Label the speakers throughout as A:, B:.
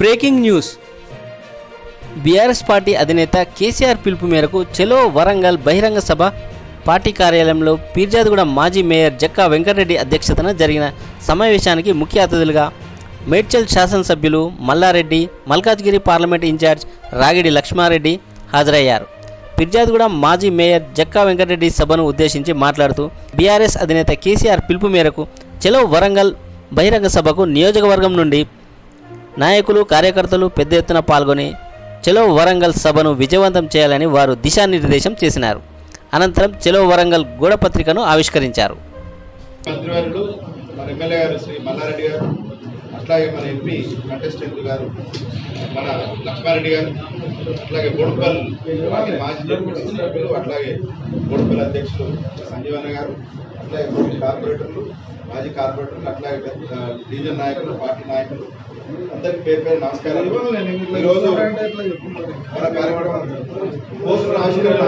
A: Breaking news. BRS party అధినేత కేసీఆర్ పిలుపు మేరకు చెలో వరంగల్ బహిరంగ సభ పార్టీ కార్యాలయంలో పీర్జాదిగూడ మాజీ మేయర్ జక్కా వెంకటరెడ్డి అధ్యక్షతన జరిగిన సమావేశానికి ముఖ్య అతిథులుగా మేడ్చల్ శాసనసభ్యులు మల్లారెడ్డి మల్కాజ్గిరి పార్లమెంట్ ఇన్ఛార్జ్ రాగిడి లక్ష్మారెడ్డి హాజరయ్యారు. పిర్జాదిగూడ మాజీ మేయర్ జక్కా వెంకటరెడ్డి సభను ఉద్దేశించి మాట్లాడుతూ బీఆర్ఎస్ అధినేత కేసీఆర్ పిలుపు మేరకు చెలో వరంగల్ బహిరంగ సభకు నియోజకవర్గం నుండి నాయకులు కార్యకర్తలు పెద్ద ఎత్తున పాల్గొని చెలో వరంగల్ సభను విజయవంతం చేయాలని వారు దిశానిర్దేశం చేసినారు. అనంతరం చెలో వరంగల్ గూఢపత్రికను ఆవిష్కరించారు.
B: అట్లాగే మన ఎంపీ కంటెస్టెంట్ గారు మన లక్ష్మారెడ్డి గారు అట్లాగే బోడుపల్ పార్టీ మాజీ సభ్యులు అట్లాగే బోడుపల్ అధ్యక్షులు సంజీవన్న గారు అట్లాగే మాజీ కార్పొరేటర్లు మాజీ కార్పొరేటర్లు అట్లాగే పెద్ద నాయకులు పార్టీ నాయకులు అందరికి పేరు పేరు నమస్కారం. ఈరోజు మన కార్యక్రమం పోస్టర్ ఆవిష్కరణ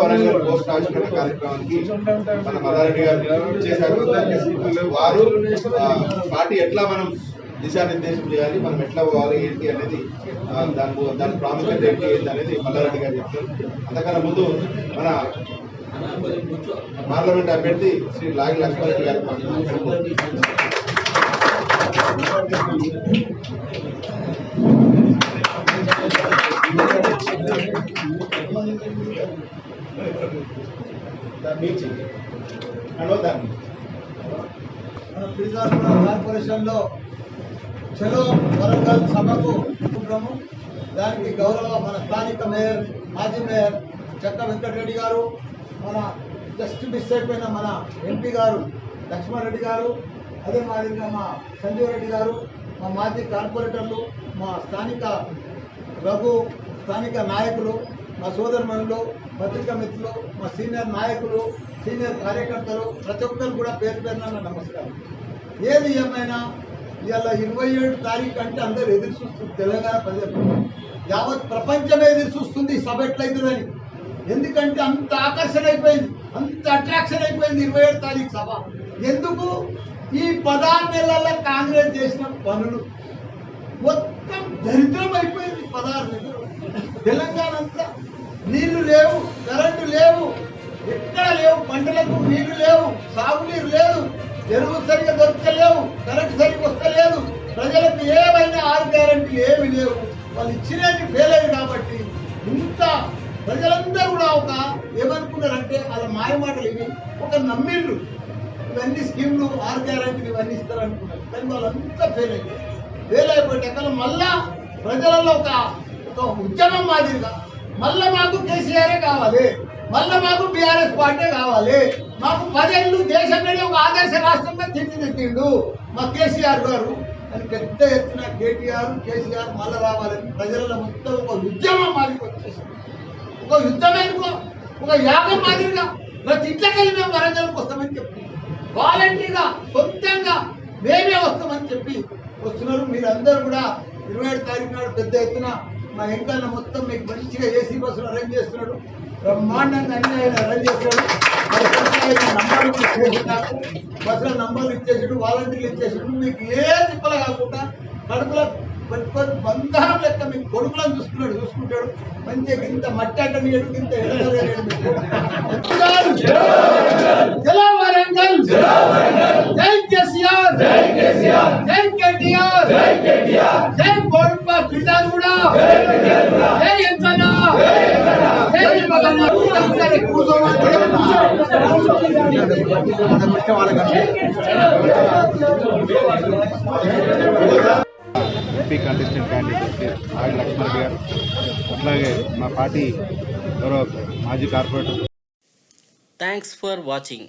B: వరంగల్ ఆవిష్కరణ కార్యక్రమానికి మన మదారెడ్డి గారు చేశారు. వారు పార్టీ ఎట్లా మనం దిశానిర్దేశం చేయాలి మనం ఎట్లా పోవాలి ఏంటి అనేది దాని దాని ప్రాముఖ్యత ఏంటి ఏంటి అనేది మల్లారెడ్డి గారు చెప్తారు అంతకన్నా ముందు మన పార్లమెంట్ అభ్యర్థి శ్రీ లాగి లక్ష్మారెడ్డి గారు మాట్లాడుతున్నారు. దాన్ని నుంచి
C: మన కార్పొరేషన్లో చెలో వరంగల్ సభకు అనుకుంటున్నాము దానికి గౌరవ మన స్థానిక మేయర్ మాజీ మేయర్ చక్క వెంకటరెడ్డి గారు మన జస్ట్ మిస్ అయిపోయిన మన ఎంపీ గారు లక్ష్మారెడ్డి గారు అదే మాదిరిగా మా సంజీవ్ రెడ్డి గారు మా మాజీ కార్పొరేటర్లు మా స్థానిక రఘు స్థానిక నాయకులు మా సోదరుమణులు పత్రికా మిత్రులు మా సీనియర్ నాయకులు సీనియర్ కార్యకర్తలు ప్రతి ఒక్కరు కూడా పేరు పేరున నమస్కారం. ఏది ఏమైనా ఇవాళ ఇరవై ఏడు తారీఖు అంటే అందరూ ఎదురు చూస్తుంది తెలంగాణ ప్రజలు. యావత్ ప్రపంచమే ఎదురు చూస్తుంది సభ ఎట్లయితుందని. ఎందుకంటే అంత ఆకర్షణ అయిపోయింది అంత అట్రాక్షన్ అయిపోయింది ఇరవై ఏడు తారీఖు సభ. ఎందుకు? ఈ పదహారు నెలల్లో కాంగ్రెస్ చేసిన పనులు మొత్తం దరిద్రం అయిపోయింది. పదహారు నెలలు తెలంగాణ అంతా నీళ్ళు లేవు కరెంటు లేవు ఎక్కడ లేవు పంటలకు నీళ్ళు లేవు సాగునీరు లేదు ఎరువు సరిగ్గా దొరకలేవు కరెంటు సరిగ్గా వస్తలేదు ప్రజలకు ఏమైనా ఆరు గ్యారంటీలు ఏమి లేవు. వాళ్ళు ఇచ్చినవి ఫెయిల్ అయ్యి కాబట్టి ఇంత ప్రజలందరూ కూడా ఒక ఏమనుకున్నారంటే వాళ్ళ మాయమాటలు ఇవి. ఒక నమ్మిళ్ళు ఇవన్నీ స్కీమ్లు ఆరు గ్యారంటీలు ఇవన్నీ ఇస్తారనుకున్నారు. కానీ వాళ్ళంతా ఫెయిల్ అయ్యారు ఫెయిల్ అయిపోయాక మళ్ళా ప్రజలలో ఒక ఒక ఉద్యమం మాదిరిగా మళ్ళా మాకు కేసీఆర్ కావాలి. మళ్ళా మాకు బీఆర్ఎస్ పార్టీ కావాలి. మాకు పదేళ్ళు దేశంలోనే ఒక ఆదర్శ రాష్ట్రంగా తీర్చిదిద్దిండు మా కేసీఆర్ గారు. అని పెద్ద ఎత్తున కేటీఆర్ కేసీఆర్ మళ్ళా రావాలని ప్రజలలో మొత్తం ఒక ఉద్యమం మాదిరి వచ్చేసింది. ఒక యుద్ధమేనుకో ఒక యాగం మాదిరిగా. ప్రతి ఇంట్లోకెళ్ళి మేము వరంగల్కి వస్తామని చెప్తున్నాం వాలంటీర్గా సొంతంగా మేమే వస్తామని చెప్పి వస్తున్నారు. మీరందరూ కూడా ఇరవై ఏడు తారీఖు నాడు పెద్ద ఎత్తున మా ఎంకన్న మొత్తం మీకు మంచిగా ఏసీ బస్సులు అరేంజ్ చేస్తున్నాడు బ్రహ్మాండంగా అన్ని ఆయన అరేంజ్ చేస్తున్నాడు నంబర్లు ఇచ్చేసి నాకు బస్సుల నంబర్లు ఇచ్చేసాడు వాలంటీర్లు ఇచ్చేసాడు మీకు ఏ తిప్పలు కాకుండా కడుపులో పెట్టుకొని బంగారం లెక్క మీకు కొడుకులను చూసుకున్నాడు చూసుకుంటాడు. మంచిగా ఇంత మట్టి అట్టనీయడు ఇంత ఎడతలేడు మీకు. జై వరంగల్ జై కేసీఆర్ జై కేటీఆర్ జై బోర్ప పిల్లారు జై ఎంకన్న జై మగన్న అందరూ
B: ఎంపీ కంటెస్టెంట్ క్యాండిడేట్ ఆడి లక్ష్మణ్ గారు అట్లాగే మా పార్టీ గౌరవ మాజీ corporator
A: thanks for watching